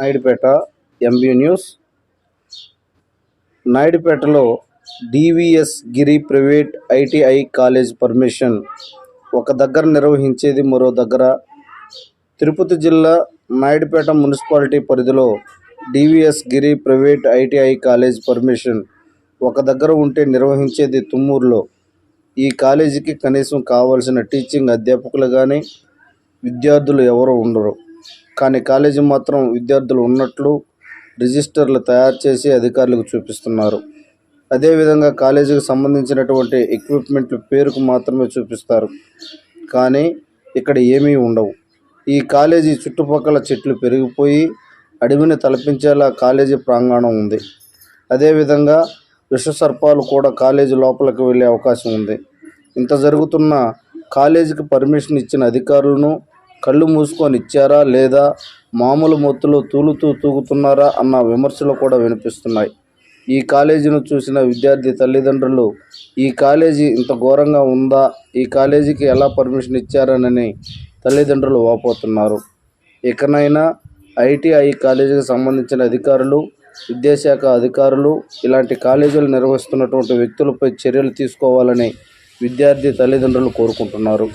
Naidupeta MB news నాయుడుపేటలో DVS Giri private ITI college permission ఒక దగ్గర నిర్వహించేది మరో దగ్గర. తిరుపతి జిల్లా నాయుడుపేట మున్సిపాలిటీ పరిధిలో DVS Giri private ITI college permission ఒక దగ్గర ఉంటే నిర్వహించేది తుమ్మూరులో. ఈ కాలేజీకి కనీసం కావాల్సిన టీచింగ్ అధ్యాపకులు కానీ విద్యార్థులు ఎవరు ఉండరు. కానీ కాలేజీ మాత్రం విద్యార్థులు ఉన్నట్లు రిజిస్టర్లు తయారు చేసి అధికారులకు చూపిస్తున్నారు. అదేవిధంగా కాలేజీకి సంబంధించినటువంటి ఎక్విప్మెంట్లు పేరుకు మాత్రమే చూపిస్తారు. కానీ ఇక్కడ ఏమీ ఉండవు. ఈ కాలేజీ చుట్టుపక్కల చెట్లు పెరిగిపోయి అడవిని తలపించేలా కాలేజీ ప్రాంగణం ఉంది. అదేవిధంగా విషసర్పాలు కూడా కాలేజీ లోపలికి వెళ్ళే అవకాశం ఉంది. ఇంత జరుగుతున్న కాలేజీకి పర్మిషన్ ఇచ్చిన అధికారులను కళ్ళు మూసుకొని ఇచ్చారా లేదా మామూలు మొత్తులో తూలుతూ తూగుతున్నారా అన్న విమర్శలు కూడా వినిపిస్తున్నాయి. ఈ కాలేజీని చూసిన విద్యార్థి తల్లిదండ్రులు ఈ కాలేజీ ఇంత ఘోరంగా ఉందా? ఈ కాలేజీకి ఎలా పర్మిషన్ ఇచ్చారనని తల్లిదండ్రులు వాపోతున్నారు. ఇకనైనా ఐటీఐ కాలేజీకి సంబంధించిన అధికారులు విద్యాశాఖ అధికారులు ఇలాంటి కాలేజీలు నిర్వహిస్తున్నటువంటి వ్యక్తులపై చర్యలు తీసుకోవాలని విద్యార్థి తల్లిదండ్రులు కోరుకుంటున్నారు.